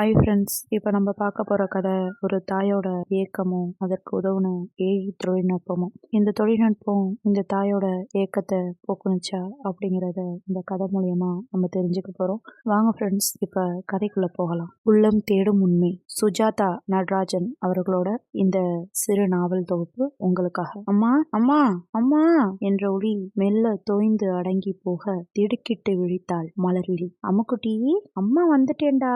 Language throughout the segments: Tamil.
ஹாய் ஃப்ரெண்ட்ஸ் இப்போ நம்ம பார்க்க போகிற கதை ஒரு தாயோட ஏக்கமும் அதற்கு உதவுன ஏஐ தொழில்நுட்பமும். இந்த தொழில்நுட்பம் இந்த தாயோட ஏக்கத்தை போக்குனுச்சா அப்படிங்கிறத இந்த கதை மூலயமா நம்ம தெரிஞ்சுக்க போகிறோம் வாங்க ஃப்ரெண்ட்ஸ் இப்போ கதைக்குள்ளே போகலாம். உள்ளம் தேடும் உண்மை. சுஜாதா நடராஜன் அவர்களோட இந்த சிறு நாவல் தொகுப்பு உங்களுக்காக. அம்மா அம்மா அம்மா என்ற ஒளி மெல்ல தோய்ந்து அடங்கி போக திடுக்கிட்டு விழித்தாள் மலர்விழி. அம்முக்குட்டி அம்மா வந்துட்டேன்டா.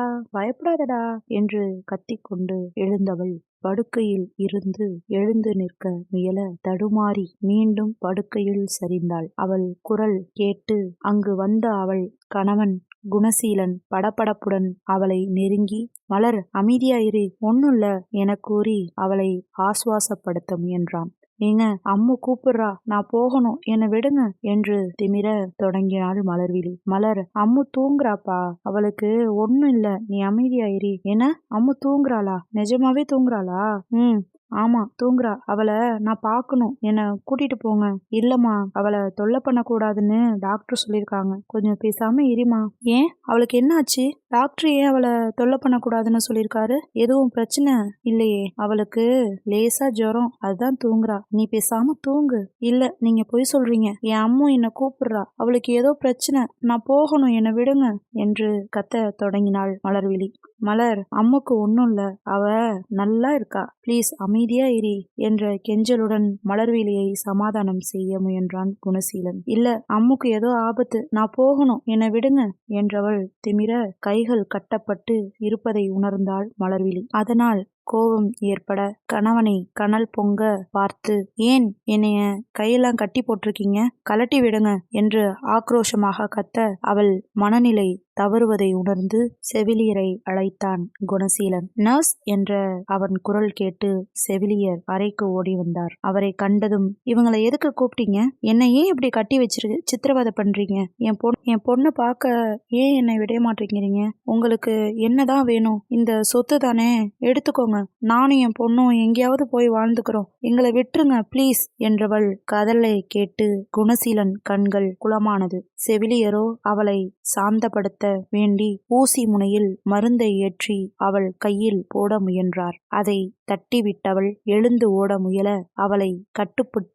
பயப்படாதடா என்று கத்திக்கொண்டு எழுந்தவள். படுக்கையில் இருந்து எழுந்து நிற்க முயல தடுமாறி மீண்டும் படுக்கையில் சரிந்தாள். அவள் குரல் கேட்டு அங்கு வந்த அவள் கணவன் குணசீலன் படபடப்புடன் அவளை நெருங்கி மலர் அமைதியாயிரு ஒன்னுல்ல என கூறி அவளை ஆசுவாசப்படுத்த முயன்றான். ஏங்க அம்மு கூப்பிடுறா நான் போகணும் என்னை விடுங்க என்று திமிர தொடங்கினாள் மலர்விழி. மலர் அம்மு தூங்குறாப்பா அவளுக்கு ஒன்னும் இல்ல நீ அமைதியாயிரி என்ன? அம்மு தூங்குறாளா? நிஜமாவே தூங்குறாளா? ம். ஆமா தூங்குறா. அவளை நான் பார்க்கணும் என்னை கூட்டிட்டு போங்க. இல்லம்மா அவளை தொல்லை பண்ணக்கூடாதுன்னு டாக்டர் சொல்லியிருக்காங்க. கொஞ்சம் பேசாம இருமா. ஏன்? அவளுக்கு என்ன ஆச்சு டாக்டர் ஏன் அவளை தொல்லை பண்ணக்கூடாதுன்னு சொல்லியிருக்காரு? எதுவும் பிரச்சனை இல்லையே. அவளுக்கு லேசா ஜுரம். அதுதான் தூங்குறா. நீ பேசாம தூங்கு. இல்ல நீங்க பொய் சொல்றீங்க. என் அம்மா என்னை கூப்பிடுறா. அவளுக்கு ஏதோ பிரச்சனை. நான் போகணும். என்னை விடுங்க என்று கத்த தொடங்கினாள் மலர்விழி. மலர் அம்முக்கு ஒன்றும் இல்லை. அவ நல்லா இருக்கா. ப்ளீஸ் அமைதியா இரி என்ற கெஞ்சலுடன் மலர்விழியை சமாதானம் செய்ய முயன்றான் குணசீலன். இல்ல அம்முக்கு ஏதோ ஆபத்து. நான் போகணும். என்னை விடுங்க என்றவள் திமிர கைகள் கட்டப்பட்டு இருப்பதை உணர்ந்தாள் மலர்விழி அதனால் கோபம் ஏற்பட கணவனை கனல் பொங்க பார்த்து ஏன் என்னைய கையெல்லாம் கட்டி போட்டிருக்கீங்க? கலட்டி விடுங்க என்று ஆக்ரோஷமாக கத்த அவள் மனநிலை தவறுவதை உணர்ந்து செவிலியரை அழைத்தான் குணசீலன். நர்ஸ் என்ற அவன் குரல் கேட்டு செவிலியர் அறைக்கு ஓடி வந்தார். அவரை கண்டதும் இவங்களை எதுக்கு கூப்பிட்டீங்க? என்னை ஏன் இப்படி கட்டி வச்சிருக்கு சித்திரவதை பண்றீங்க? என் பொண்ணு என் பொண்ணை பார்க்க ஏன் என்னை விட மாட்டேங்கிறீங்க உங்களுக்கு என்னதான் வேணும்? இந்த சொத்து தானே? எடுத்துக்கோங்க நானும் என் பொண்ணும் எங்கேயாவது போய் வாழ்ந்துக்கிறோம். எங்களை விட்டுருங்க ப்ளீஸ் என்றவள் கதலை கேட்டு குணசீலன் கண்கள் குளமானது. செவிலியரோ அவளை சாந்தப்படுத்த வேண்டி ஊசி முனையில் மருந்தை ஏற்றி அவள் கையில் போட முயன்றார். அதை தட்டிவிட்டவள் எழுந்து ஓட முயல அவளை கட்டுப்பட்டு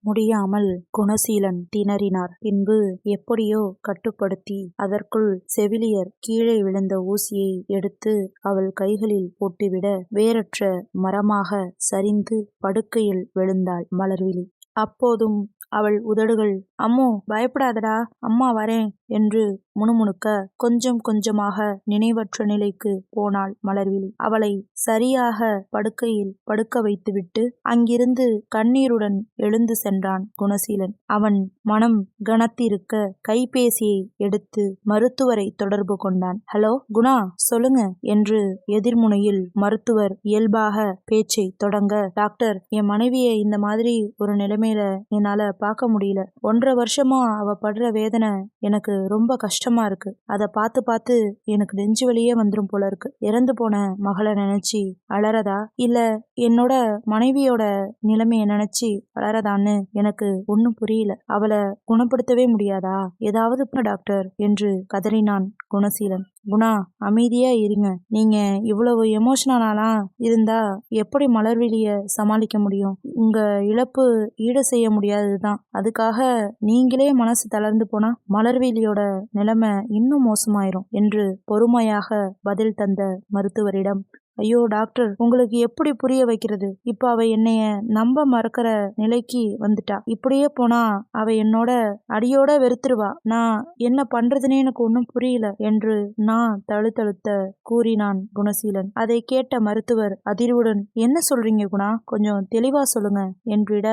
முடியாமல் குணசீலன் திணறினார். பின்பு எப்படியோ கட்டுப்படுத்தி அதற்குள் செவிலியர் கீழே விழுந்த ஊசியை எடுத்து அவள் கைகளில் போட்டுவிட வேறற்ற மரமாக சரிந்து படுக்கையில் விழுந்தாள் மலர்விழி. அப்போதும் அவள் உதடுகள் அம்மோ பயப்படாதடா அம்மா வரேன். என்று முணுமுணுக்க கொஞ்சம் கொஞ்சமாக நினைவற்ற நிலைக்கு போனாள் மலர்விழி. அவளை சரியாக படுக்கையில் படுக்க வைத்துவிட்டு அங்கிருந்து கண்ணீருடன் எழுந்து சென்றான் குணசீலன். அவன் மனம் கனத்திருக்க கைபேசியை எடுத்து மருத்துவரை தொடர்பு கொண்டான். ஹலோ குணா சொல்லுங்க என்று எதிர்முனையில் மருத்துவர் இயல்பாக பேச்சை தொடங்க டாக்டர் என் மனைவியை இந்த மாதிரி ஒரு நிலைமையில என்னால பார்க்க முடியல. ஒன்றரை வருஷமா அவ படுற வேதனை எனக்கு ரொம்ப கஷ்டமா இருக்கு. அதை பார்த்து பார்த்து எனக்கு நெஞ்சு வழியே வந்துடும் போல இருக்கு. இறந்து போன மகளை நினைச்சு அலறதா? இல்ல என்னோட மனைவியோட நிலைமைய நினைச்சு அலறதான்னு எனக்கு ஒன்னும் புரியல. அவளை குணப்படுத்தவே முடியாதா? ஏதாவது டாக்டர்? என்று கதறினான் குணசீலன். குணா அமைதியா இருங்க. நீங்க இவ்வளவு எமோஷனலாலாம் இருந்தா எப்படி மலர்விழிய சமாளிக்க முடியும்? உங்க இழப்பு ஈடு செய்ய முடியாததுதான். அதுக்காக நீங்களே மனசு தளர்ந்து போனா மலர்விழியோட நிலைமை இன்னும் மோசமாயிரும் என்று பொறுமையாக பதில் தந்த மருத்துவரிடம் ஐயோ டாக்டர் உங்களுக்கு எப்படி புரிய வைக்கிறது? இப்ப அவ என்னைய நம்ப மறக்கிற நிலைக்கு வந்துட்டா. இப்படியே போனா அவ என்னோட அடியோட வெறுத்துருவா. நான் என்ன பண்றதுன்னே எனக்கு ஒன்றும் புரியல என்று நான் தழுத்தழுத்த கூறினான் குணசீலன். அதை கேட்ட மருத்துவர் அதிர்வுடன் என்ன சொல்றீங்க குணா? கொஞ்சம் தெளிவா சொல்லுங்க என்றிட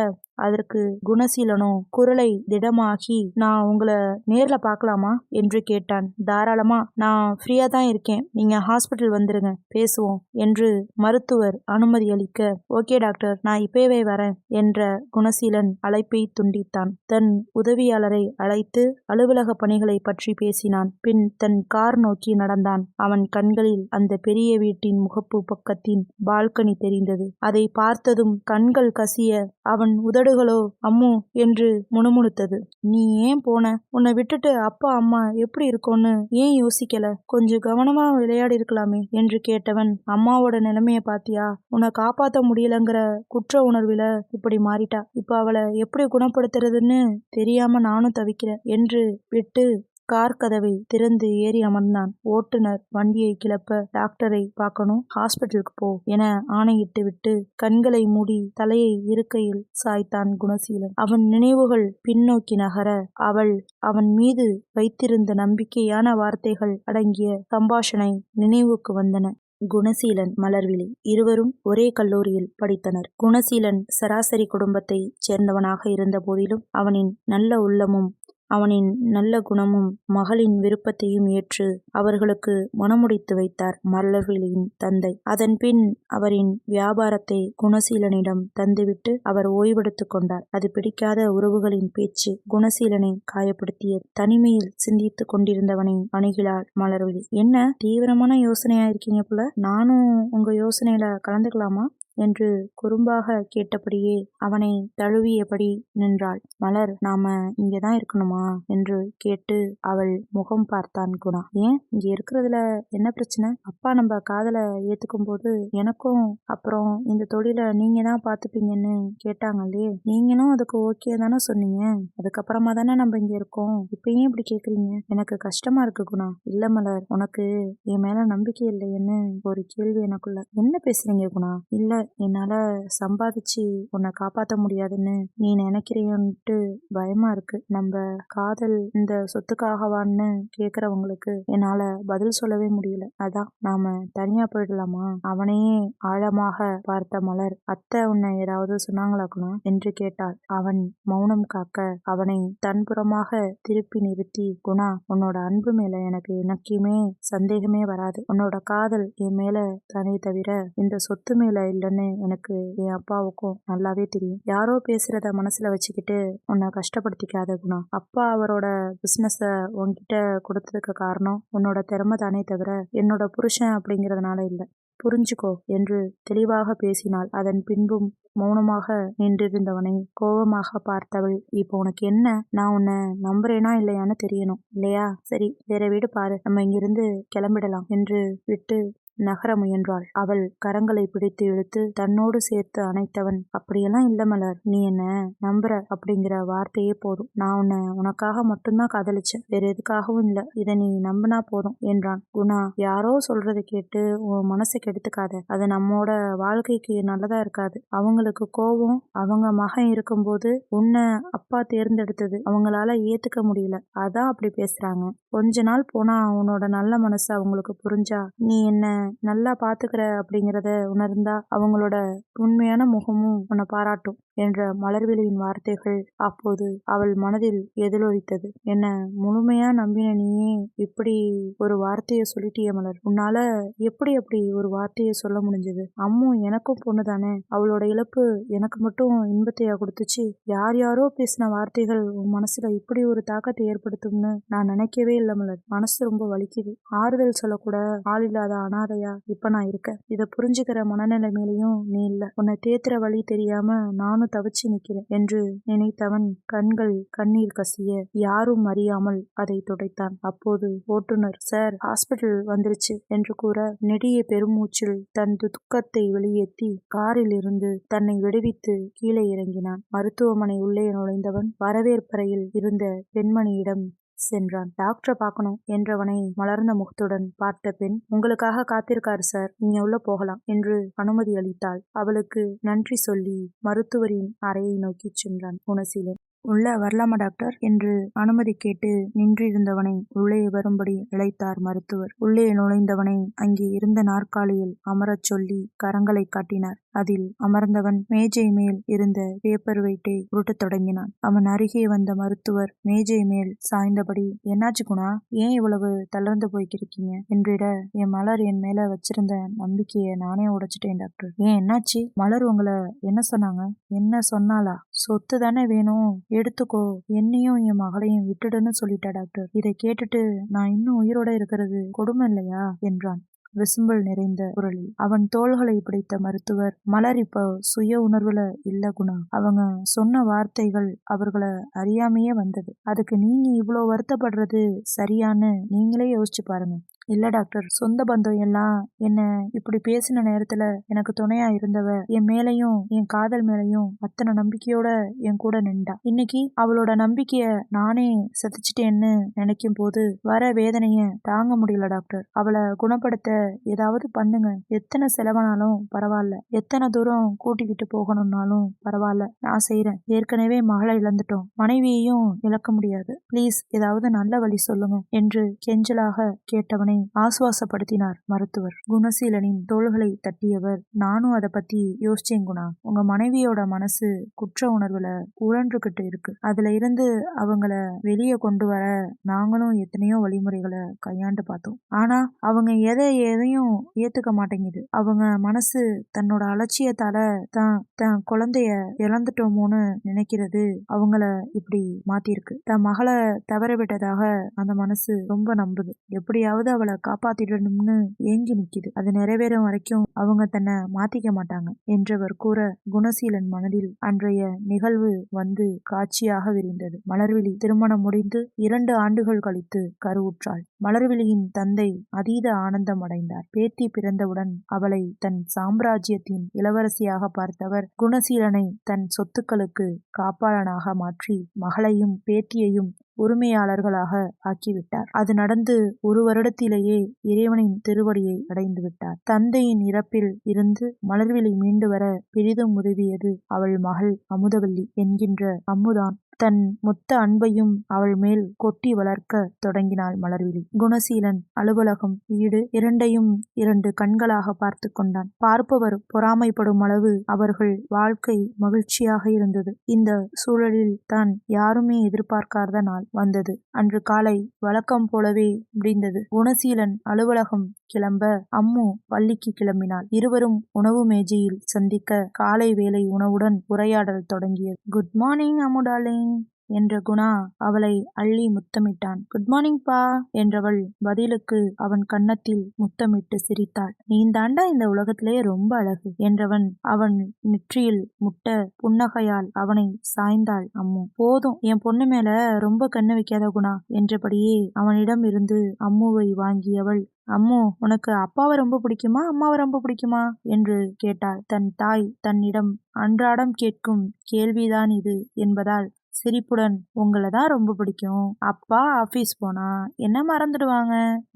அதற்கு குணசீலனோ குரலை திடமாகி நான் உங்களை நேரில் பார்க்கலாமா? என்று கேட்டான். தாராளமா நான் ஃப்ரீயா தான் இருக்கேன். நீங்க ஹாஸ்பிட்டல் வந்துருங்க பேசுவோம் என்று மருத்துவர் அனுமதி அளிக்க ஓகே டாக்டர் நான் இப்பவே வரேன் என்ற குணசீலன் அழைப்பை துண்டித்தான். தன் உதவியாளரை அழைத்து அலுவலக பணிகளை பற்றி பேசினான். பின் தன் கார் நோக்கி நடந்தான். அவன் கண்களில் அந்த பெரிய வீட்டின் முகப்பு பக்கத்தின் பால்கனி தெரிந்தது. அதை பார்த்ததும் கண்கள் கசிய அவன் உதடு உதடுகளோ அம்மு! என்று முணுமுணுத்தது. நீ ஏன் போன? உன்னை விட்டுட்டு அப்பா அம்மா எப்படி இருக்கோன்னு ஏன் யோசிக்கல? கொஞ்சம் கவனமா விளையாடி இருக்கலாமே என்று கேட்டவன் அம்மாவோட நிலைமைய பாத்தியா? உன்னை காப்பாத்த முடியலங்கிற குற்ற உணர்வில இப்படி மாறிட்டா. இப்ப அவளை எப்படி குணப்படுத்துறதுன்னு தெரியாம நானும் தவிக்கிறேன் என்று விட்டு கார் கதவை திறந்து ஏறி அமர்ந்தான். ஓட்டுநர் வண்டியை கிளப்ப டாக்டரை பார்க்கணும் ஹாஸ்பிட்டலுக்கு போ என ஆணையிட்டு விட்டு கண்களை மூடி தலையை இருக்கையில் சாய்த்தான் குணசீலன். அவன் நினைவுகள் பின்னோக்கி நகர அவள் அவன் மீது வைத்திருந்த நம்பிக்கையான வார்த்தைகள் அடங்கிய சம்பாஷணை நினைவுக்கு வந்தன. குணசீலன் மலர்விழி இருவரும் ஒரே கல்லூரியில் படித்தனர். குணசீலன் சராசரி குடும்பத்தைச் சேர்ந்தவனாக இருந்த போதிலும் அவனின் நல்ல உள்ளமும் அவனின் நல்ல குணமும் மகளின் விருப்பத்தையும் ஏற்று அவர்களுக்கு மனமுடித்து வைத்தார் மல்லவிழியின் தந்தை. அதன்பின் அவரின் வியாபாரத்தை குணசீலனிடம் தந்துவிட்டு அவர் ஓய்வெடுத்துக் கொண்டார். அது பிடிக்காத உறவுகளின் பேச்சு குணசீலனை காயப்படுத்தியது தனிமையில் சிந்தித்துக் கொண்டிருந்தவனை அணுகிலாள் மலர்விழி. என்ன தீவிரமான யோசனையா இருக்கீங்க போல? நானும் உங்க யோசனையில கலந்துக்கலாமா? என்று குறும்பாக கேட்டபடியே அவனை தழுவியபடி நின்றாள். மலர் நாம இங்கதான் இருக்கணுமா? என்று கேட்டு அவள் முகம் பார்த்தான் குணா. ஏன்? இங்க இருக்கிறதுல என்ன பிரச்சனை? அப்பா நம்ம காதல ஏத்துக்கும் போது எனக்கும் அப்புறம் இந்த தொழிலை நீங்க தான் பாத்துப்பீங்கன்னு கேட்டாங்களே நீங்களும் அதுக்கு ஓகே தானே சொன்னீங்க. அதுக்கப்புறமா தானே நம்ம இங்க இருக்கோம். இப்பயும் இப்படி கேக்குறீங்க? எனக்கு கஷ்டமா இருக்கு குணா. இல்ல மலர் உனக்கு என் மேல நம்பிக்கை இல்லையேன்னு ஒரு கேள்வி எனக்குள்ள. என்ன பேசுறீங்க குணா? இல்ல என்னால சம்பாதிச்சு உன்னை காப்பாற்ற முடியாதுன்னு நீ நினைக்கிறியோன்ட்டு பயமா இருக்கு. நம்ம காதல் இந்த சொத்துக்காகவான்னு கேக்குறவங்களுக்கு என்னால பதில் சொல்லவே முடியல. அதான் நாம தனியா போயிடலாமா? அவனையே ஆழமாக பார்த்த மலர். அத்தை உன்னை ஏதாவது சொன்னாங்களாக்கணும்? என்று கேட்டாள். அவன் மௌனம் காக்க அவனை தன்புறமாக திருப்பி நிறுத்தி குணா உன்னோட அன்பு மேல எனக்கு எனக்குமே சந்தேகமே வராது. உன்னோட காதல் என் மேல தானே தவிர இந்த சொத்து மேல இல்லைன்னு எனக்கு என் அப்பாவுக்கும் நல்லாவே தெரியும். யாரோ பேசுறத மனசுல வச்சுக்கிட்டு உன்னை கஷ்டப்படுத்திக்காத குணா. அப்பா அவரோட பிசினஸ உன்கிட்ட கொடுத்ததுக்கு காரணம் உன்னோட திறமை தானே தவிர என்னோட புருஷன் அப்படிங்கிறதுனால இல்லை. புரிஞ்சுக்கோ என்று தெளிவாக பேசினாள். அதன் பின்பும் மௌனமாக நின்றிருந்தவனை கோபமாக பார்த்தவள் இப்போ உனக்கு என்ன? நான் உன்னை நம்புறேனா இல்லையான்னு தெரியணும். இல்லையா? சரி வேற வீடு பாரு. நம்ம இங்கிருந்து கிளம்பிடலாம் என்று விட்டு நகர முயன்றாள். அவள் கரங்களை பிடித்து இழுத்து தன்னோடு சேர்த்து அணைத்தவன். அப்படியெல்லாம் இல்ல மலர். நீ என்ன நம்புற? அப்படிங்கிற வார்த்தையே போதும். நான் உன்னை உனக்காக மட்டும்தான் காதலிச்சேன். வேற எதுக்காகவும் இல்ல. இதை நீ நம்பினா போதும் என்றான். குணா யாரோ சொல்றதை கேட்டு உன் மனசை கெடுத்துக்காத. அது நம்மோட வாழ்க்கைக்கு நல்லதா இருக்காது. அவங்களுக்கு கோபம் அவங்க மகன் இருக்கும்போது உன்னை அப்பா தேர்ந்தெடுத்தது. அவங்களால ஏத்துக்க முடியல. அதான் அப்படி பேசுறாங்க. கொஞ்ச நாள் போனா உன்னோட நல்ல மனசு அவங்களுக்கு புரிஞ்சா நீ என்ன நல்லா பாத்துக்கிற அப்படிங்கறத உணர்ந்தா அவங்களோட உண்மையான முகமும் உன்னை பாராட்டும் என்ற மலர்விழியின் வார்த்தைகள் அப்போது அவள் மனதில் எதிரொலித்தது. என்ன முழுமையா நம்பின நீயே இப்படி ஒரு வார்த்தையை சொல்லிட்டிய மலர்? உன்னால எப்படி அப்படி ஒரு வார்த்தையை சொல்ல முடிஞ்சது? அம்மும் எனக்கும் பொண்ணுதானே அவளோட இழப்பு எனக்கு மட்டும் இன்பத்தையா கொடுத்துச்சு? யார் யாரோ பேசின வார்த்தைகள் உன் மனசுல இப்படி ஒரு தாக்கத்தை ஏற்படுத்தும்னு நான் நினைக்கவே இல்லை மலர். மனசு ரொம்ப வலிக்குது. ஆறுதல் சொல்லக்கூட ஆள் இல்லாத இல்லையா? இப்ப நான் இருக்கேன். இதை புரிஞ்சுக்கிற மனநிலைமையிலையும் நீ இல்ல. உன்னை தேத்துற வழி தெரியாம நானும் தவிச்சு நிக்கிறேன் என்று நினைத்தவன் கண்கள் கண்ணீர் கசிய யாரும் அறியாமல் அதை துடைத்தான். அப்போது ஓட்டுநர் சார் ஹாஸ்பிட்டல் வந்துருச்சு என்று கூற நெடிய பெருமூச்சில் தன் துக்கத்தை வெளியேற்றி காரில் இருந்து தன்னை விடுவித்து கீழே இறங்கினான். மருத்துவமனை உள்ளே நுழைந்தவன் வரவேற்பறையில் இருந்த பெண்மணியிடம் சென்றான். டாக்டரை பார்க்கணும் என்றவனை மலர்ந்த முகத்துடன் பார்த்த பெண் உங்களுக்காக காத்திருக்காரு சார் நீங்க உள்ள போகலாம் என்று அனுமதி அளித்தாள். அவளுக்கு நன்றி சொல்லி மருத்துவரின் அறையை நோக்கி சென்றான். குணசீலன். உள்ள வரலாமா டாக்டர்? என்று அனுமதி கேட்டு நின்றிருந்தவனை உள்ளே வரும்படி அழைத்தார் மருத்துவர். உள்ளே நுழைந்தவனை அங்கே இருந்த நாற்காலியில் அமரச் சொல்லி கரங்களை காட்டினார். அதில் அமர்ந்தவன் மேஜை மேல் இருந்த பேப்பர் வெயிட்டை உருட்டத் தொடங்கினான். அவன் அருகே வந்த மருத்துவர் மேஜை மேல் சாய்ந்தபடி என்னாச்சு குணா? ஏன் இவ்வளவு தளர்ந்து போய்க்கிருக்கீங்க? என்றிட என் மலர் என் மேல வச்சிருந்த நம்பிக்கையை நானே உடைச்சிட்டேன் டாக்டர். ஏன் என்னாச்சு? மலர் உங்களை என்ன சொன்னாங்க? என்ன சொன்னாலா சொத்து தானே வேணும். எடுத்துக்கோ என்னையும் என் மகளையும் விட்டுடுன்னு சொல்லிட்டா டாக்டர். இதை கேட்டுட்டு நான் இன்னும் உயிரோட இருக்கிறது கொடுமை இல்லையா? என்றான். விசும்பல் நிறைந்த குரலில். அவன் தோள்களை பிடித்த மருத்துவர் மலர் இப்போ சுய உணர்வுல இல்ல குணா. அவங்க சொன்ன வார்த்தைகள் அவர்களை அறியாமையே வந்தது. அதுக்கு நீங்க இவ்வளோ வருத்தப்படுறது சரியான்னு நீங்களே யோசிச்சு பாருங்க. இல்லை டாக்டர் சொந்த பந்தம் எல்லாம் என்ன இப்படி பேசின நேரத்துல எனக்கு துணையா இருந்தவ என் மேலையும் என் காதல் மேலையும் அத்தனை நம்பிக்கையோட என் கூட நின்றா. இன்னைக்கு அவளோட நம்பிக்கைய நானே சதிச்சிட்டேன்னு நினைக்கும் போது வர வேதனைய தாங்க முடியல டாக்டர். அவளை குணப்படுத்த ஏதாவது பண்ணுங்க. எத்தனை செலவானாலும் பரவாயில்ல. எத்தனை தூரம் கூட்டிக்கிட்டு போகணும்னாலும் பரவாயில்ல. நான் செய்யறேன் ஏற்கனவே மகளை இழந்துட்டோம். மனைவியையும் இழக்க முடியாது. ப்ளீஸ் ஏதாவது நல்ல வழி சொல்லுங்க என்று கெஞ்சலாக கேட்டவனை ஆசுவாசப்படுத்தினார். மருத்துவர் குணசீலனின் தோள்களை தட்டியவர் நானும் அதை பத்தி யோசிச்சேங்குணா உங்க மனைவியோட மனசு குற்ற உணர்வுல உழன்றுகிட்டு இருக்கு. அதுல இருந்து அவங்கள வெளியே கொண்டு வர நாங்களும் எத்தனையோ வழிமுறைகளை கையாண்டு பார்த்தோம். ஆனா அவங்க எதை எதையும் ஏத்துக்க மாட்டேங்குது. அவங்க மனசு தன்னோட அலட்சியத்தால தான் தன் குழந்தைய இழந்துட்டோமோன்னு நினைக்கிறது அவங்கள இப்படி மாத்திருக்கு தன் மகளை தவற விட்டதாக அந்த மனசு ரொம்ப நம்புது. எப்படியாவது அவளை காப்பாத்திடணும்னு ஏங்கி நிக்குது. அது நிறைவேறும் வரைக்கும் அவங்க தன்னை மாத்திக்க மாட்டாங்க என்றவர் கூற குணசீலன் மனதில் அன்றைய நிகழ்வு வந்து காட்சியாக விரிந்தது. மலர்விழி திருமணம் முடிந்து இரண்டு ஆண்டுகள் கழித்து கருவுற்றாள். மலர்விழியின் தந்தை அதீத ஆனந்தம் அடைந்தார். பேத்தி பிறந்தவுடன் அவளை தன் சாம்ராஜ்யத்தின் இளவரசியாக பார்த்தவர் குணசீலனை தன் சொத்துக்களுக்கு காப்பாளனாக மாற்றி மகளையும் பேத்தியையும் உரிமையாளர்களாக ஆக்கிவிட்டார். அது நடந்து ஒரு வருடத்திலேயே இறைவனின் திருவடியை அடைந்து விட்டார் தந்தையின் இறப்பில் இருந்து மலர்விழி மீண்டு வர பெரிதும் உதவியது அவள் மகள் அமுதவல்லி என்கின்ற அம்முதான் தன் மொத்த அன்பையும் அவள் மேல் கொட்டி வளர்க்க தொடங்கினாள் மலர்விழி. குணசீலன் அலுவலகம் வீடு இரண்டையும் இரண்டு கண்களாக பார்த்து கொண்டான். பார்ப்பவர் பொறாமைப்படும் அளவு அவர்கள் வாழ்க்கை மகிழ்ச்சியாக இருந்தது. இந்த சூழலில் தான் யாருமே எதிர்பார்க்காத நாள் வந்தது. அன்று காலை வழக்கம் போலவே முடிந்தது. குணசீலன் அலுவலகம் கிளம்ப அம்மு பள்ளிக்கு கிளம்பினாள். இருவரும் உணவு மேஜையில் சந்திக்க காலை வேலை உணவுடன் உரையாடல் தொடங்கியது. Good morning Ammu darling. என்ற குணா அவளை அள்ளி முத்தமிட்டான். குட் மார்னிங் பா என்றவள் பதிலுக்கு அவன் கன்னத்தில் முத்தமிட்டு சிரித்தாள். நீ தாண்டா இந்த உலகத்திலேயே ரொம்ப அழகு என்றவன் அவன் நெற்றியில் முட்ட புன்னகையால் அவனை சாய்ந்தாள். அம்மு போதும். என் பொண்ணு மேல ரொம்ப கண்ணு வைக்காத குணா என்றபடியே அவனிடம் இருந்து அம்முவை வாங்கியவள். அம்மு உனக்கு அப்பாவை ரொம்ப பிடிக்குமா? அம்மாவை ரொம்ப பிடிக்குமா? என்று கேட்டாள். தன் தாய் தன்னிடம் அன்றாடம் கேட்கும் கேள்விதான் இது என்பதால் சிரிப்புடன் உங்களை தான் ரொம்ப பிடிக்கும். அப்பா ஆஃபீஸ் போனா என்ன மறந்துடுவாங்க?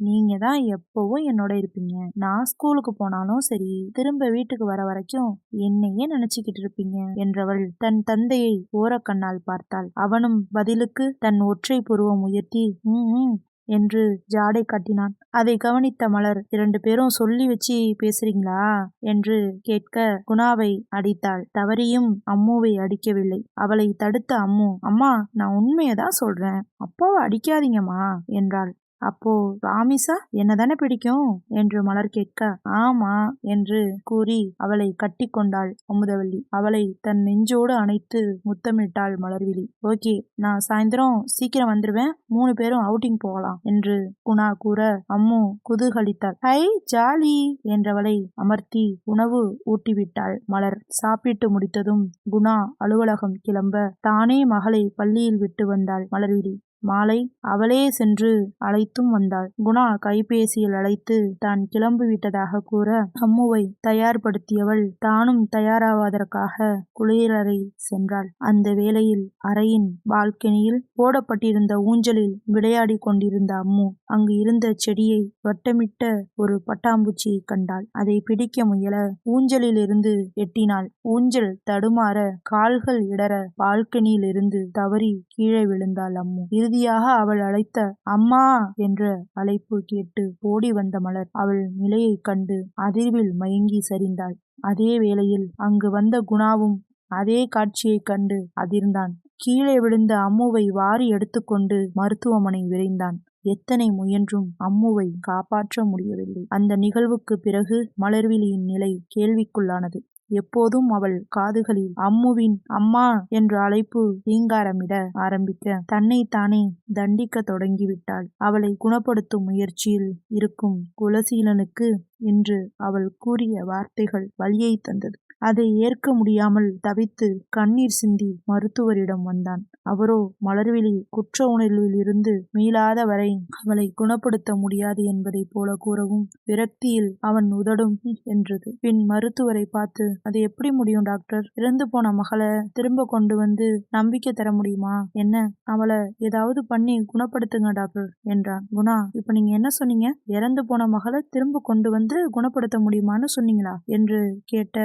நீங்க தான் எப்பவும் என்னோட இருப்பீங்க. நான் ஸ்கூலுக்கு போனாலும் சரி திரும்ப வீட்டுக்கு வர வரைக்கும் என்னையே நினைச்சுக்கிட்டு இருப்பீங்க என்றவள் தன் தந்தையை ஓரக்கண்ணால் பார்த்தாள். அவனும் பதிலுக்கு தன் ஒற்றை புருவம் உயர்த்தி ம் என்று ஜாடை காட்டினான். அதை கவனித்த மலர் இரண்டு பேரும் சொல்லி வச்சு பேசுறீங்களா என்று கேட்க குணாவை அடித்தாள். தவறியும் அம்முவை அடிக்கவில்லை. அவளை தடுத்த அம்மு அம்மா நான் உண்மையதான் சொல்றேன். அப்பாவை அடிக்காதீங்கம்மா என்றாள். அப்போ ராமிசா என்னதானே பிடிக்கும்? என்று மலர் கேட்க ஆமா என்று கூறி அவளை கட்டி கொண்டாள் அமுதவல்லி. அவளை தன் நெஞ்சோடு அணைத்து முத்தமிட்டாள் மலர்விழி. ஓகே நான் சாயந்தரம் சீக்கிரம் வந்துருவேன். மூணு பேரும் அவுட்டிங் போகலாம் என்று குணா கூற அம்மு குதூகலித்தாள். ஹை ஜாலி என்றவளை அமர்த்தி உணவு ஊட்டிவிட்டாள் மலர். சாப்பிட்டு முடித்ததும் குணா அலுவலகம் கிளம்ப தானே மகளை பள்ளியில் விட்டு வந்தாள் மலர்விழி. மாலை அவளே சென்று அழைத்தும் வந்தாள். குணா கைபேசியில் அழைத்து தான் கிளம்பி விட்டதாக கூற அம்முவை தயார்படுத்தியவள் தானும் தயாராவதற்காக குளிரறை சென்றாள். அந்த வேளையில் அறையின் பால்கனியில் போடப்பட்டிருந்த ஊஞ்சலில் விளையாடி கொண்டிருந்த அம்மு அங்கு இருந்த செடியை வட்டமிட்ட ஒரு பட்டாம்பூச்சியை கண்டாள். அதை பிடிக்க முயல ஊஞ்சலில் இருந்து எட்டினாள். ஊஞ்சல் தடுமாற கால்கள் இடற பால்கனியில் இருந்து தவறி கீழே விழுந்தாள் அம்மு. இறுதியாக அவள் அழைத்த அம்மா என்ற அழைப்பு கேட்டு ஓடி வந்த மலர் அவள் நிலையைக் கண்டு அதிர்வில் மயங்கி சரிந்தாள். அதே வேளையில் அங்கு வந்த குணாவும் அதே காட்சியைக் கண்டு அதிர்ந்தான். கீழே விழுந்த அம்முவை வாரி எடுத்துக்கொண்டு மருத்துவமனை விரைந்தான். எத்தனை முயன்றும் அம்முவை காப்பாற்ற முடியவில்லை. அந்த நிகழ்வுக்கு பிறகு மலர்விழியின் நிலை கேள்விக்குள்ளானது. எப்போதும் அவள் காதுகளில் அம்முவின் அம்மா என்ற அழைப்பு ரீங்காரமிட ஆரம்பிக்க தன்னைத்தானே தண்டிக்க தொடங்கிவிட்டாள். அவளை குணப்படுத்தும் முயற்சியில் இருக்கும் குலசீலனுக்கு இன்று அவள் கூறிய வார்த்தைகள் வலியை தந்தது. அதை ஏற்க முடியாமல் தவித்து கண்ணீர் சிந்தி மருத்துவரிடம் வந்தான். அவரோ மலர்விழி குற்ற உணர்வில் இருந்து மீளாத வரை அவளை குணப்படுத்த முடியாது என்பதைப் போல கூறவும் விரக்தியில் அவன் உதடும் என்றது. பின் மருத்துவரை பார்த்து அது எப்படி முடியும் டாக்டர்? இறந்து போன மகளை திரும்ப கொண்டு வந்து நம்பிக்கை தர முடியுமா? என்ன? அவளை ஏதாவது பண்ணி குணப்படுத்துங்க டாக்டர் என்றான். குணா இப்ப நீங்க என்ன சொன்னீங்க? இறந்து போன மகளை திரும்ப கொண்டு வந்து குணப்படுத்த முடியுமான்னு சொன்னீங்களா? என்று கேட்ட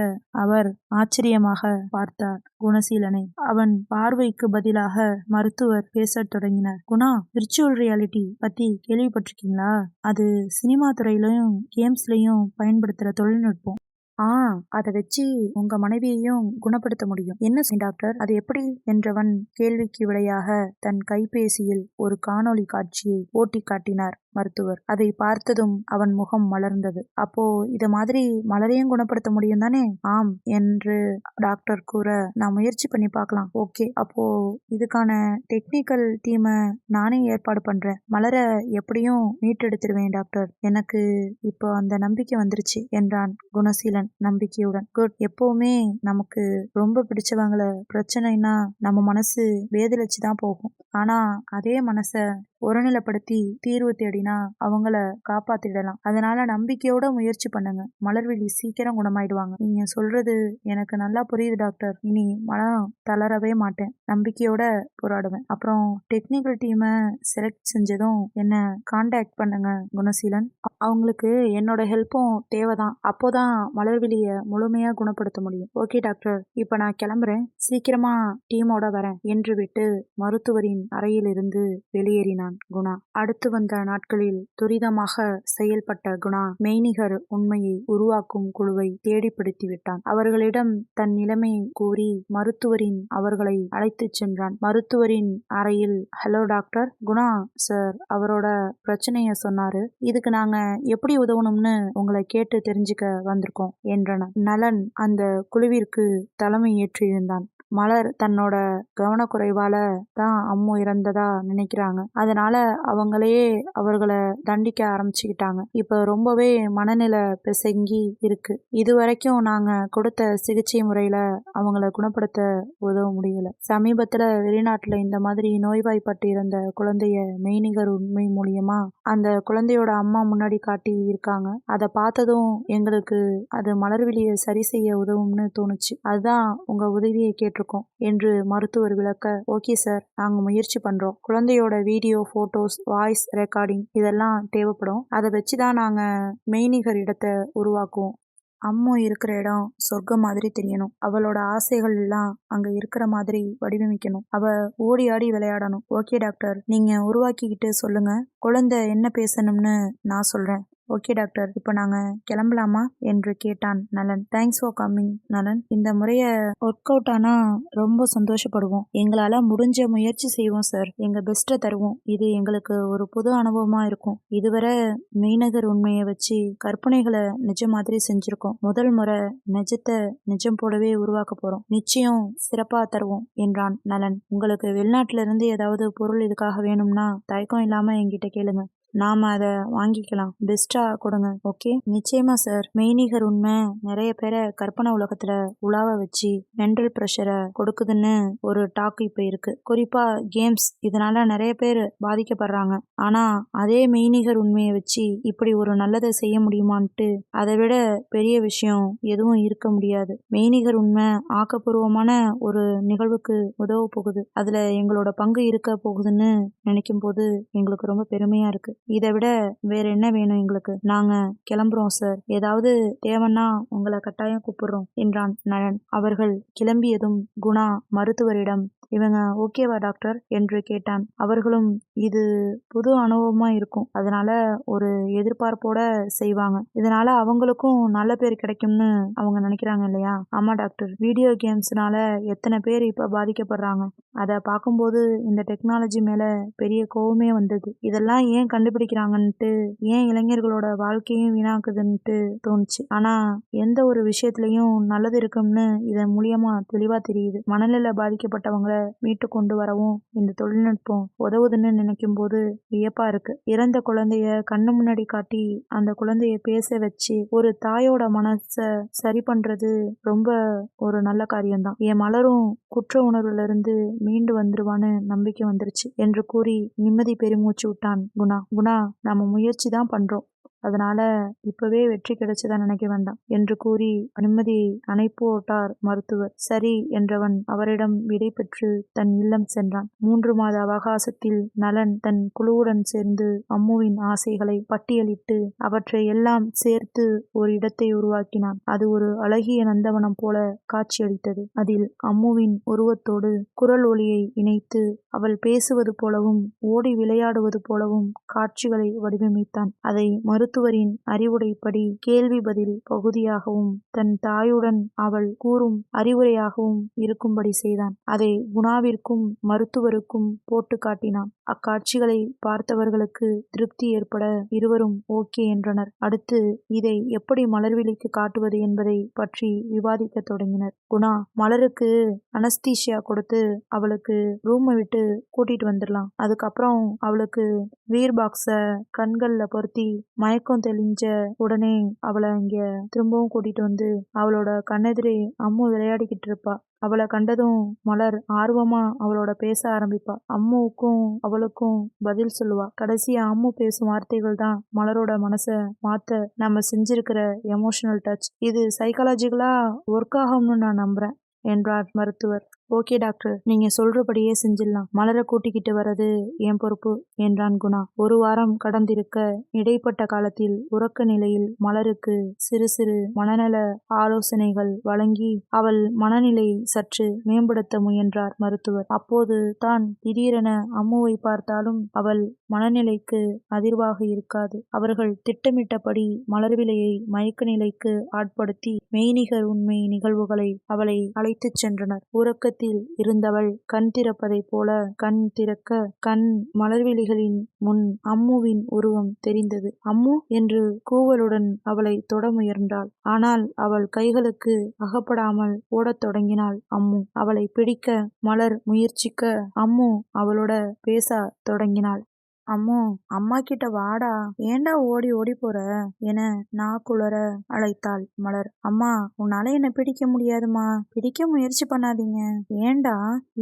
அவர் ஆச்சரியமாக பார்த்தார் குணசீலனை. அவன் பார்வைக்கு பதிலாக மருத்துவர் பேசத் தொடங்கினார். குணா விர்ச்சுவல் ரியாலிட்டி பத்தி கேள்விப்பட்டிருக்கீங்களா? அது சினிமா துறையிலையும் கேம்ஸ்லயும் பயன்படுத்துற தொழில்நுட்பம். ஆ அதை வச்சு உங்க மனைவியையும் குணப்படுத்த முடியும். என்ன டாக்டர் அது எப்படி? என்றவன் கேள்விக்கு விடையாக தன் கைபேசியில் ஒரு காணொளி காட்சியை ஓட்டி காட்டினார் மருத்துவர். அதை பார்த்ததும் அவன் முகம் மலர்ந்தது. அப்போ இத மாதிரி மலரையும் குணப்படுத்த முடியும் தானே? ஆம் என்று டாக்டர் கூற நான் முயற்சி பண்ணி பார்க்கலாம். ஓகே அப்போ இதுக்கான டெக்னிக்கல் டீமை நானே ஏற்பாடு பண்றேன். மலரை எப்படியும் மீட்டெடுத்துருவேன் டாக்டர். எனக்கு இப்போ அந்த நம்பிக்கை வந்துருச்சு என்றான் குணசீலன். நம்பிக்கையுடன். குட் எப்பவுமே நமக்கு ரொம்ப பிடிச்சவங்கள பிரச்சனைனா நம்ம மனசு வேதலிச்சு தான் போகும். ஆனா அதே மனசை ஒருநிலைப்படுத்தி தீர்வு தேடினா அவங்கள காப்பாத்திடலாம். அதனால நம்பிக்கையோட முயற்சி பண்ணுங்க. மலர்விழி சீக்கிரம் குணமாயிடுவாங்க. நீங்க சொல்றது எனக்கு நல்லா புரியுது டாக்டர். இனி மனம் தளரவே மாட்டேன். நம்பிக்கையோட போராடுவேன். அப்புறம் டெக்னிக்கல் டீமை செலக்ட் செஞ்சதும் என்ன காண்டாக்ட் பண்ணுங்க குணசீலன். அவங்களுக்கு என்னோட ஹெல்ப்பும் தேவைதான். அப்போதான் மலர்விழிய முழுமையா குணப்படுத்த முடியும். Okay doctor. இப்ப நான் கிளம்புறேன். சீக்கிரமா டீமோட வரேன் என்று விட்டு மருத்துவரின் அறையிலிருந்து வெளியேறினான் குணா. அடுத்து வந்த நாட்களில் துரிதமாக செயல்பட்ட குணா மெய்நிகர் உண்மையை உருவாக்கும் குழுவை தேடி விட்டான் அவர்களிடம் தன் நிலைமையை கூறி மருத்துவரின் அவர்களை அழைத்துச் சென்றான். மருத்துவரின் அறையில் ஹலோ டாக்டர். குணா சார் அவரோட பிரச்சனைய சொன்னாரு. இதுக்கு நாங்க எப்படி உதவணும்னு உங்களை கேட்டு தெரிஞ்சுக்க வந்திருக்கோம் என்றனர் நலன் அந்த குழுவிற்கு தலைமை ஏற்றிருந்தான். மலர் தன்னோட கவனக்குறைவால தான் அம்மு இறந்ததா நினைக்கிறாங்க. அதனால அவங்களையே அவர்களை தண்டிக்க ஆரம்பிச்சுக்கிட்டாங்க. இப்ப ரொம்பவே மனநிலை பிசங்கி இருக்கு. இது வரைக்கும் நாங்க கொடுத்த சிகிச்சை முறையில அவங்கள குணப்படுத்த உதவ முடியல. சமீபத்துல வெளிநாட்டுல இந்த மாதிரி நோய்வாய்ப்பட்டு இருந்த குழந்தைய மெய்நிகர் உண்மை மூலியமா அந்த குழந்தையோட அம்மா முன்னாடி காட்டி இருக்காங்க. அதை பார்த்ததும் எங்களுக்கு அது மலர்விழியை சரி செய்ய உதவும்னு தோணுச்சு. அதுதான் உங்க உதவியை கேட்டிருக்கோம். என்று மருத்துவர் விளக்க ஓகே சார் நாங்க முயற்சி பண்றோம். குழந்தையோட வீடியோ போட்டோஸ் வாய்ஸ் ரெக்கார்டிங் இதெல்லாம் தேவைப்படும். அதை வச்சு தான் நாங்க மெய்நிகர் இடத்தை உருவாக்குவோம். அம்மு இருக்கிற இடம் சொர்க்கம் மாதிரி தெரியணும். அவளோட ஆசைகள் எல்லாம் அங்க இருக்கிற மாதிரி வடிவமைக்கணும். அவ ஓடி ஆடி விளையாடணும். ஓகே டாக்டர் நீங்க உருவாக்கிக்கிட்டு சொல்லுங்க. குழந்தை என்ன பேசணும்னு நான் சொல்றேன். Okay doctor. இப்போ நாங்க கிளம்பலாமா? என்று கேட்டான் நலன். தேங்க்ஸ் ஃபார் கம்மிங் நலன். இந்த முறைய ஒர்க் அவுட் ஆனா ரொம்ப சந்தோஷப்படுவோம். எங்களால முடிஞ்ச முயற்சி செய்வோம் சார் எங்க பெஸ்ட்டை தருவோம். இது எங்களுக்கு ஒரு புது அனுபவமா இருக்கும். இதுவரை மெய்நகர் உண்மையை வச்சு கற்பனைகளை நிஜம் மாதிரி செஞ்சிருக்கோம். முதல் முறை நிஜத்தை நிஜம் போலவே உருவாக்க போறோம். நிச்சயம் சிறப்பா தருவோம் என்றான் நலன். உங்களுக்கு வெளிநாட்டுல இருந்து ஏதாவது பொருள் இதுக்காக வேணும்னா தயக்கம் இல்லாம எங்கிட்ட கேளுங்க. நாம அதை வாங்கிக்கலாம். பெஸ்டா கொடுங்க. ஓகே? நிச்சயமா சார் மெய்நிகர் உண்மை நிறைய பேரை கற்பனை உலகத்துல உலாவ வச்சு மென்டல் ப்ரெஷரை கொடுக்குதுன்னு ஒரு டாக் இப்போ இருக்கு. குறிப்பா கேம்ஸ் இதனால நிறைய பேர் பாதிக்கப்படுறாங்க. ஆனா அதே மெய்நிகர் உண்மையை வச்சு இப்படி ஒரு நல்லதை செய்ய முடியுமான்ட்டு அதை விட பெரிய விஷயம் எதுவும் இருக்க முடியாது. மெய்நிகர் உண்மை ஆக்கப்பூர்வமான ஒரு நிகழ்வுக்கு உதவ போகுது. அதுல எங்களோட பங்கு இருக்க போகுதுன்னு நினைக்கும் போது எங்களுக்கு ரொம்ப பெருமையா இருக்கு. இதை விட வேற என்ன வேணும் எங்களுக்கு? நாங்க கிளம்புறோம் சார் ஏதாவது தேவைன்னா உங்களை கட்டாயம் கூப்பிடுறோம் என்றான் நலன் அவர்கள் கிளம்பியதும் குணா மருத்துவரிடம் இவங்க ஓகேவா டாக்டர் என்று கேட்டான். அவர்களும் இது புது அனுபவமா இருக்கும். அதனால ஒரு எதிர்பார்ப்போட செய்வாங்க. இதனால அவங்களுக்கும் நல்ல பேர் கிடைக்கும்னு அவங்க நினைக்கிறாங்க இல்லையா? ஆமா டாக்டர் வீடியோ கேம்ஸ்னால எத்தனை பேர் இப்ப பாதிக்கப்படுறாங்க. அதை பார்க்கும்போது இந்த டெக்னாலஜி மேல பெரிய கோவமே வந்தது. இதெல்லாம் ஏன் கண்டுபிடிக்கிறாங்கன்ட்டு ஏன் இளைஞர்களோட வாழ்க்கையும் வீணாக்குதுன்ட்டு தோணுச்சு. ஆனா எந்த ஒரு விஷயத்துலயும் நல்லது இருக்கும்னு இதன் மூலியமா தெளிவா தெரியுது. மனநிலை பாதிக்கப்பட்டவங்களை மீட்டு கொண்டு வரவும் இந்த தொழில்நுட்பம் உதவுதுன்னு நினைக்கும் போது வியப்பா இருக்கு. இறந்த குழந்தைய கண்ணு முன்னாடி காட்டி அந்த குழந்தைய பேச வச்சு ஒரு தாயோட மனச சரி பண்றது ரொம்ப ஒரு நல்ல காரியம்தான். என் மலரும் குற்ற உணர்வுல இருந்து மீண்டு வந்துருவான்னு நம்பிக்கை வந்துருச்சு என்று கூறி நிம்மதி பெருமூச்சு விட்டான் குணா. குணா நாம முயற்சி தான் பண்ணுறோம் அதனால இப்பவே வெற்றி கிடைச்சதா நினைக்க வேண்டாம் என்று கூறி அனுமதி அணைப்போட்டார் மருத்துவர். சரி என்றவன் அவரிடம் விடை பெற்று தன் இல்லம் சென்றான். மூன்று மாத அவகாசத்தில் நலன் தன் குழுவுடன் சேர்ந்து அம்முவின் ஆசைகளை பட்டியலிட்டு அவற்றை எல்லாம் சேர்த்து ஒரு இடத்தை உருவாக்கினான். அது ஒரு அழகிய நந்தவனம் போல காட்சியளித்தது. அதில் அம்முவின் உருவத்தோடு குரல் ஒளியை இணைத்து அவள் பேசுவது போலவும் ஓடி விளையாடுவது போலவும் காட்சிகளை வடிவமைத்தான். அதை மறு மருத்துவரின் அறிவுரைப்படி கேள்வி பதில் பகுதியாகவும் தன் தாயுடன் அவள் கூறும் அறிவுரையாகவும் இருக்கும்படி செய்தான். அதை குணாவிற்கும் மருத்துவருக்கும் போட்டு காட்டினான். அக்காட்சிகளை பார்த்தவர்களுக்கு திருப்தி ஏற்பட இருவரும் ஓகே என்றனர். அடுத்து இதை எப்படி மலர்விழிக்கு காட்டுவது என்பதை பற்றி விவாதிக்க தொடங்கினர். குணா மலருக்கு அனஸ்தீஷியா கொடுத்து அவளுக்கு ரூமை விட்டு கூட்டிட்டு வந்துடலாம். அதுக்கப்புறம் அவளுக்கு வீர் பாக்ஸ கண்கள்ல பொருத்தி மயக்கம் தெளிஞ்ச உடனே அவளை இங்க திரும்பவும் கூட்டிட்டு வந்து அவளோட கண்ணெதிரே அம்மு விளையாடிக்கிட்டு இருப்பா. அவளை கண்டதும் மலர் ஆர்வமா அவளோட பேச ஆரம்பிப்பா. அம்முவுக்கும் அவளுக்கும் பதில் சொல்லுவா. கடைசியா அம்மு பேசும் வார்த்தைகள் தான் மலரோட மனசை மாத்த நம்ம செஞ்சிருக்கிற எமோஷனல் டச் இது சைக்காலஜிக்கலா ஒர்க் ஆகும்னு நான் நம்புறேன் என்றார் மருத்துவர். ஓகே டாக்டர் நீங்க சொல்றபடியே செஞ்சிடலாம். மலரை கூட்டிக்கிட்டு வர்றது என் பொறுப்பு என்றான் குணா. ஒரு வாரம் கடந்திருக்க இடைப்பட்ட காலத்தில் உறக்க நிலையில் மலருக்கு சிறு சிறு மனநல ஆலோசனைகள் வழங்கி அவள் மனநிலை சற்று மேம்படுத்த முயன்றார் மருத்துவர். அப்போது தான் திடீரென அம்முவை பார்த்தாலும் அவள் மனநிலைக்கு அதிர்வாக இருக்காது. அவர்கள் திட்டமிட்டபடி மலர்விலையை மயக்க நிலைக்கு ஆட்படுத்தி மெய்நிகர் உண்மை நிகழ்வுகளை அவளை அழைத்துச் சென்றனர். உறக்கத்தில் இருந்தவள் கண் திறப்பதைப் போல கண் திறக்க கண் மலர்விழிகளின் முன் அம்முவின் உருவம் தெரிந்தது. அம்மு என்று கூவலுடன் அவளை தொட முயன்றாள். ஆனால் அவள் கைகளுக்கு அகப்படாமல் ஓடத் தொடங்கினாள் அம்மு. அவளை பிடிக்க மலர் முயற்சிக்க அம்மு அவளோட பேச தொடங்கினாள். அம்மோ அம்மா கிட்ட வாடா. ஏண்டா ஓடி ஓடி போற? என குளற அழைத்தாள் மலர். அம்மா உன்னால என்ன பிடிக்க முடியாதுமா? பிடிக்க முயற்சி பண்ணாதீங்க. ஏண்டா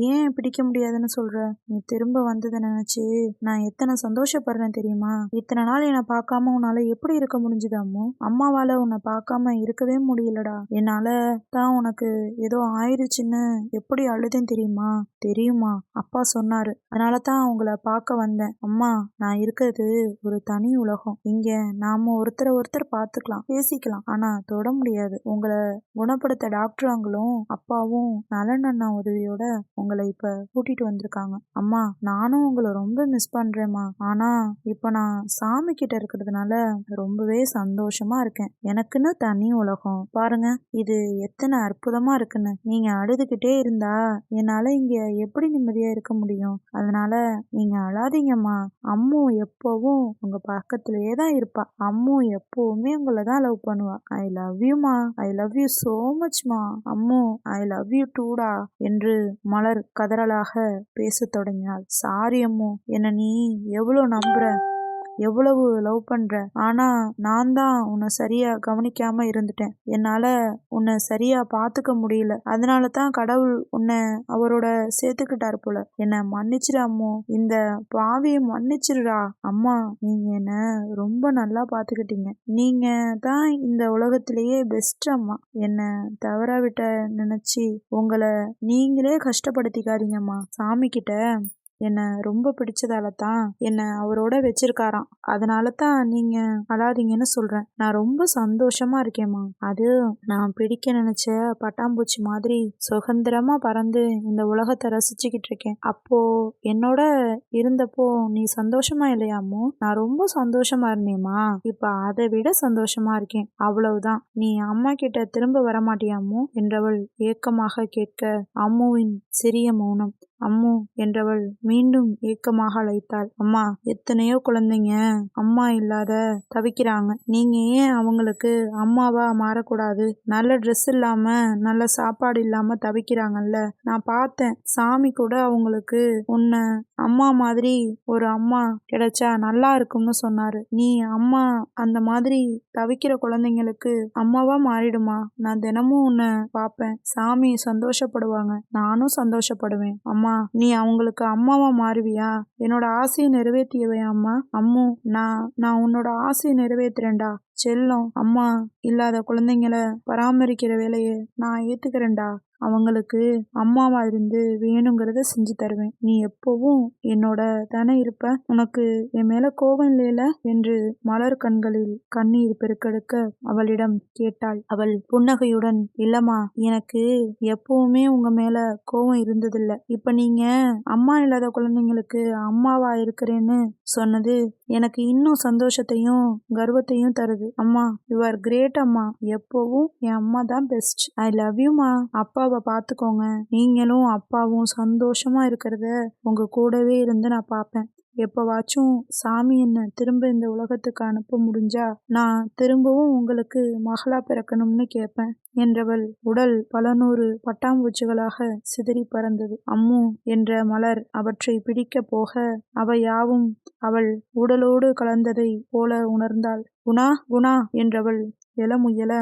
ஏன் பிடிக்க முடியாதுன்னு சொல்ற? நீ திரும்ப வந்ததை நினைச்சு நான் எத்தனை சந்தோஷப்படுறேன் தெரியுமா? இத்தனை நாள் என்னை பார்க்காம உன்னால எப்படி இருக்க முடிஞ்சது அம்மோ? அம்மாவால உன்னை பார்க்காம இருக்கவே முடியலடா. என்னால தான் உனக்கு ஏதோ ஆயிருச்சுன்னு எப்படி அழுதேன் தெரியுமா? தெரியுமா? அப்பா சொன்னாரு. அதனால தான் உங்களை பார்க்க வந்தேன். அம்மா நான் இருக்கிறது ஒரு தனி உலகம். இங்க நாம ஒருத்தரை ஒருத்தர் பார்த்துக்கலாம் பேசிக்கலாம். ஆனா தொட முடியாது. உங்களை குணப்படுத்த டாக்டராங்களும் அப்பாவும் நலன் அண்ணா உதவியோட உங்களை இப்ப கூட்டிட்டு வந்திருக்காங்க. அம்மா நானும் உங்களை ரொம்ப மிஸ் பண்றேம்மா. ஆனா இப்ப நான் சாமி கிட்ட இருக்கிறதுனால ரொம்பவே சந்தோஷமா இருக்கேன். எனக்குன்னு தனி உலகம். பாருங்க இது எத்தனை அற்புதமா இருக்குன்னு. நீங்க அழுதுகிட்டே இருந்தா என்னால இங்க எப்படி நிம்மதியா இருக்க முடியும்? அதனால நீங்க அழாதீங்கம்மா. அம்மு எப்போவும் உங்க பக்கத்திலேயே தான் இருப்பா. அம்மு எப்போவுமே உங்களை தான் லவ் பண்ணுவா. ஐ லவ் யூமா ஐ லவ் யூ சோ மச்மா அம்மு ஐ லவ் யூ டூடா என்று மலர் கதறலாக பேசத் தொடங்கினாள். சாரி அம்மு. என்ன நீ எவ்வளோ நம்புற? எவ்வளவு லவ் பண்ற? ஆனா நான் தான் உன்னை சரியா கவனிக்காம இருந்துட்டேன். என்னால உன்னை சரியா பாத்துக்க முடியல. அதனால தான் கடவுள் உன்னை அவரோட சேர்த்துக்கிட்டாரு போல. என்ன மன்னிச்சிரு அம்மோ. இந்த பாவியை மன்னிச்சிருடா. அம்மா நீங்க என்ன ரொம்ப நல்லா பாத்துக்கிட்டீங்க. நீங்க தான் இந்த உலகத்திலேயே பெஸ்ட் அம்மா. என்ன தவற விட்ட நினைச்சு உங்களை நீங்களே கஷ்டப்படுத்திக்காதீங்கம்மா சாமி கிட்ட என்னை ரொம்ப பிடிச்சதால தான் என்னை அவரோட வச்சிருக்காராம். அதனால தான் நீங்கள் அழாதீங்கன்னு சொல்கிறேன் நான் ரொம்ப சந்தோஷமா இருக்கேம்மா. அது நான் பிடிக்க நினச்ச பட்டாம்பூச்சி மாதிரி சுதந்திரமாக பறந்து இந்த உலகத்தை ரசிச்சுக்கிட்டு இருக்கேன். அப்போது என்னோட இருந்தப்போ நீ சந்தோஷமா இல்லையாமோ? நான் ரொம்ப சந்தோஷமா இருந்தேம்மா. இப்போ அதை விட சந்தோஷமா இருக்கேன். அவ்வளவுதான். நீ அம்மா கிட்ட திரும்ப வரமாட்டியாமோ? என்றவள் ஏக்கமாக கேட்க அம்முவின் சிறிய மௌனம். அம்மு என்றவள் மீண்டும் ஏக்கமாக அழைத்தாள். அம்மா எத்தனையோ குழந்தைங்க அம்மா இல்லாத தவிக்கிறாங்க. நீங்க ஏன் அவங்களுக்கு அம்மாவா மாறக்கூடாது? நல்ல ட்ரெஸ் இல்லாம நல்ல சாப்பாடு இல்லாம தவிக்கிறாங்கல்ல. நான் பார்த்தேன். சாமி கூட அவங்களுக்கு உன்னை அம்மா மாதிரி ஒரு அம்மா கிடைச்சா நல்லா இருக்கும்னு சொன்னாரு. நீ அம்மா அந்த மாதிரி தவிக்கிற குழந்தைங்களுக்கு அம்மாவா மாறிடுமா? நான் தினமும் உன்னை பார்ப்பேன். சாமி சந்தோஷப்படுவாங்க. நானும் சந்தோஷப்படுவேன். அம்மா அம்மா நீ அவங்களுக்கு அம்மாவா மாறுவியா? என்னோட ஆசையை நிறைவேற்றியவையாம்மா அம்மு நான் நான் உன்னோட ஆசையை நிறைவேற்றுறேன்டா. செல்லம் அம்மா இல்லாத குழந்தைங்கள பராமரிக்கிற வேலையை நான் ஏத்துக்கிறேன்டா. அவங்களுக்கு அம்மாவா இருந்து வேணுங்கிறத செஞ்சு தருவேன். நீ எப்பவும் என்னோட தானே இருப்ப. உனக்கு என் மேல கோபம் இல்லையில என்று மலர் கண்களில் கண்ணீர் பெருக்கெடுக்க அவளிடம் கேட்டாள். அவள் புன்னகையுடன் இல்லம்மா எனக்கு எப்பவுமே உங்க மேல கோபம் இருந்ததில்ல. இப்ப நீங்க அம்மா இல்லாத குழந்தைங்களுக்கு அம்மாவா இருக்கிறேன்னு சொன்னது எனக்கு இன்னும் சந்தோஷத்தையும் கர்வத்தையும் தருது. அம்மா யூ ஆர் கிரேட் அம்மா. எப்பவும் என் அம்மா தான் பெஸ்ட் ஐ லவ் யூமா அப்பாவை பார்த்துக்கோங்க. நீங்களும் அப்பாவும் சந்தோஷமா இருக்கிறத உங்க கூடவே இருந்து நான் பார்ப்பேன். எப்போவாச்சும் சாமி என்னை திரும்ப இந்த உலகத்துக்கு அனுப்ப முடிஞ்சா நான் திரும்பவும் உங்களுக்கு மகளா பிறக்கணும்னு கேட்பேன் என்றவள் உடல் பல நூறு பட்டாம்பூச்சிகளாக சிதறி பறந்தது. அம்மு என்ற மலர் அவற்றை பிடிக்க போக அவை யாவும் அவள் உடலோடு கலந்ததை போல உணர்ந்தாள். குணா குணா என்றவள் எல முயல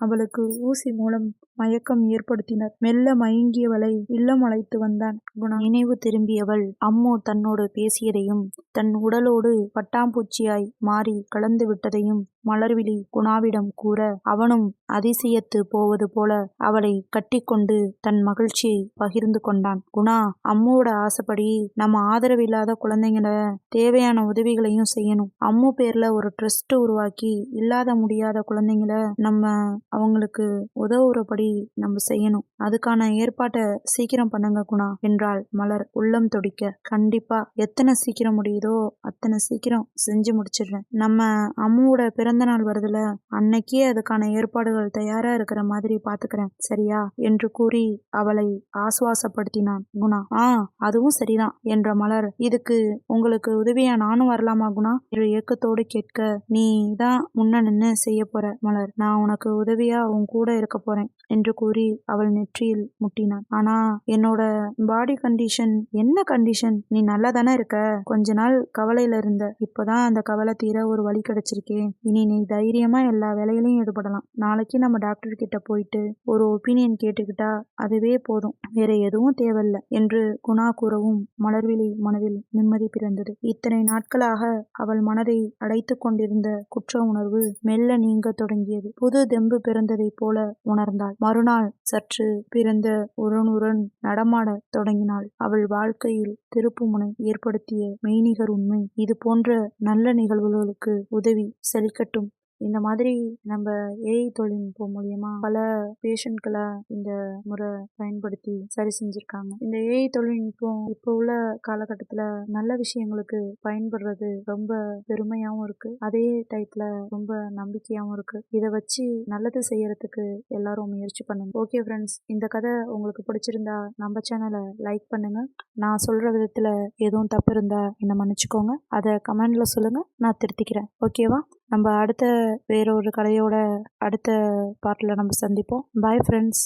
அவளுக்கு ஊசி மூலம் மயக்கம் ஏற்படுத்தினர். மெல்ல மயங்கியவளை இல்லம் அழைத்து வந்தான். குணா நினைவு திரும்பியவள் அம்மு தன்னோடு பேசியதையும் தன் உடலோடு பட்டாம்பூச்சியாய் மாறி கலந்து விட்டதையும் மலர்விழி குணாவிடம் கூற அவனும் அதிசயத்து போவது போல அவளை கட்டிக்கொண்டு தன் மகிழ்ச்சியை பகிர்ந்து கொண்டான். குணா அம்முவோட ஆசைப்படி நம்ம ஆதரவில்லாத குழந்தைங்கள தேவையான உதவிகளையும் செய்யணும். அம்மு பேர்ல ஒரு ட்ரஸ்ட் உருவாக்கி இல்லாத முடியாத குழந்தைங்கள நம்ம அவங்களுக்கு உதவுறபடி நம்ம செய்யணும். அதுக்கான ஏற்பாட்டை சீக்கிரம் பண்ணுங்க குணா என்றாள் மலர் உள்ளம் துடிக்க. கண்டிப்பா எத்தனை சீக்கிரம் முடியுதோ அத்தனை சீக்கிரம் செஞ்சு முடிச்சிடுறேன். நம்ம அம்முவோட பிறந்த நாள் வருதுல அன்னைக்கே அதுக்கான ஏற்பாடுகள் தயாரா இருக்கிற மாதிரி பாத்துக்கிறேன் சரியா? என்று கூறி அவளை ஆசுவாசப்படுத்தினான் குணா. ஆ அதுவும் சரிதான் என்ற மலர். இதுக்கு உங்களுக்கு உதவியா நானும் வரலாமா குணா? என்று ஏக்கத்தோடு கேட்க நீ தான் முன்ன நின்று செய்ய போற மலர். நான் உனக்கு உதவி உதவியா உன் கூட இருக்க போறேன் என்று கூறி அவள் நெற்றியில் முட்டினான். ஆனா என்னோட பாடி கண்டிஷன் என்ன கண்டிஷன் நீ நல்லா தானே இருக்க? கொஞ்ச நாள் கவலையில இருந்த. இப்பதான் அந்த கவலை தீர ஒரு வழி கிடைச்சிருக்கே. இனி நீ தைரியமா எல்லா வேலையிலையும் ஈடுபடலாம். நாளைக்கு நம்ம டாக்டர் கிட்ட போயிட்டு ஒரு ஒப்பீனியன் கேட்டுக்கிட்டா அதுவே போதும். வேற எதுவும் தேவையில்ல என்று குணா கூறவும் மலர்விழி மனதில் நிம்மதி பிறந்தது. இத்தனை நாட்களாக அவள் மனதை அடைத்து கொண்டிருந்த குற்ற உணர்வு மெல்ல நீங்க தொடங்கியது. புது தெம்பு பிறந்ததைப் போல உணர்ந்தாள். மறுநாள் சற்று பிறந்த உரனுடன் நடமாடத் தொடங்கினாள். அவள் வாழ்க்கையில் திருப்புமுனை ஏற்படுத்திய மெய்நிகர் உண்மை. இது போன்ற நல்ல நிகழ்வுகளுக்கு உதவி செழிக்கட்டும். இந்த மாதிரி நம்ம ஏஐ தொழில்நுட்பம் மூலியமா பல பேஷண்ட்களை இந்த முறை பயன்படுத்தி சரி செஞ்சிருக்காங்க. இந்த ஏஐ தொழில்நுட்பம் இப்போ உள்ள காலகட்டத்துல நல்ல விஷயங்களுக்கு பயன்படுறது ரொம்ப பெருமையாவும் இருக்கு. அதே டைப்ல ரொம்ப நம்பிக்கையாவும் இருக்கு. இதை வச்சு நல்லது செய்யறதுக்கு எல்லாரும் முயற்சி பண்ணுங்க. ஓகே ஃப்ரெண்ட்ஸ் இந்த கதை உங்களுக்கு பிடிச்சிருந்தா நம்ம சேனலை லைக் பண்ணுங்க. நான் சொல்ற விதத்துல எதுவும் தப்பு இருந்தா என்னை மன்னிச்சுக்கோங்க. அதை கமெண்ட்ல சொல்லுங்க. நான் திருத்திக்கிறேன். ஓகேவா நம்ம அடுத்த வேறொரு கதையோட அடுத்த பார்ட்டில் நம்ம சந்திப்போம். Bye friends